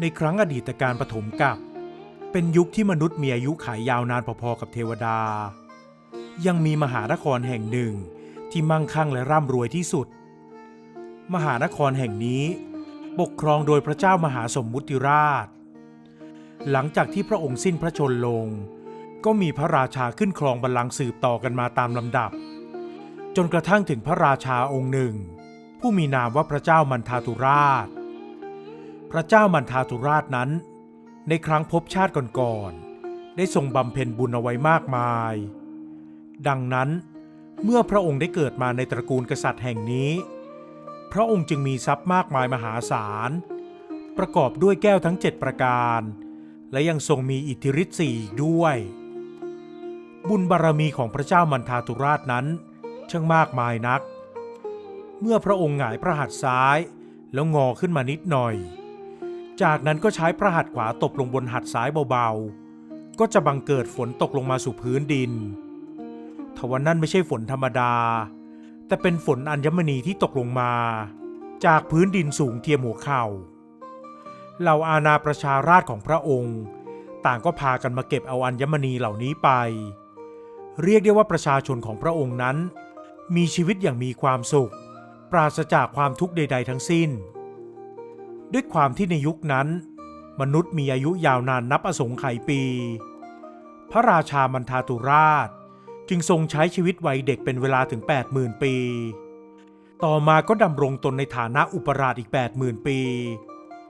ในครั้งอดีตการปฐมกับ เป็นยุคที่มนุษย์มีอายุขายยาวนานพอๆกับเทวดา ยังมีมหานครแห่งหนึ่งที่มั่งคั่งและร่ำรวยที่สุด มหานครแห่งนี้ ปกครองโดยพระเจ้ามหาสมมุติราช หลังจากที่พระองค์สิ้นพระชนลง ก็มีพระราชาขึ้นครองบัลลังก์สืบต่อกันมาตามลำดับ จนกระทั่งถึงพระราชาองค์หนึ่ง ผู้มีนามว่าพระเจ้ามันทาตุราช พระเจ้ามันทาตุราชนั้น ในครั้งพบชาติก่อนๆได้ทรงบำเพ็ญบุญเอาไว้มากมาย ดังนั้นเมื่อพระองค์ได้เกิดมาในตระกูลกษัตริย์แห่งนี้ พระองค์จึงมีทรัพย์มากมายมหาศาล ประกอบด้วยแก้วทั้ง7ประการ และยังทรงมีอิทธิฤทธิ์สี่อีกด้วย บุญบารรมีของพระเจ้ามันทาตุราชนั้นช่างมากมายนัก เมื่อพระองค์หงายพระหัตถ์ซ้ายแล้วงอขึ้นมานิดหน่อย จากนั้นก็ใช้พระหัตถ์ขวาตบลงบนหัตถ์ซ้ายเบาๆ ก็จะบังเกิดฝนตกลงมาสู่พื้นดิน ทว่านั่นไม่ใช่ฝนธรรมดา แต่เป็นฝนอัญมณีที่ตกลงมา จากพื้นดินสูงเทียมหัวเข่า เหล่าอาณาประชาราชของพระองค์ ต่างก็พากันมาเก็บเอาอัญมณีเหล่านี้ไป เรียกได้ว่าประชาชนของพระองค์นั้น มีชีวิตอย่างมีความสุข ปราศจากความทุกข์ใด ๆ ทั้งสิ้น ด้วยความที่ในยุคนั้น มนุษย์มีอายุยาวนานนับอสงไขยปี พระราชามันทาตุราช จึงทรงใช้ชีวิตวัยเด็กเป็นเวลาถึง 80,000 ปี ต่อมาก็ดำรงตนในฐานะอุปราชอีก 80,000 ปี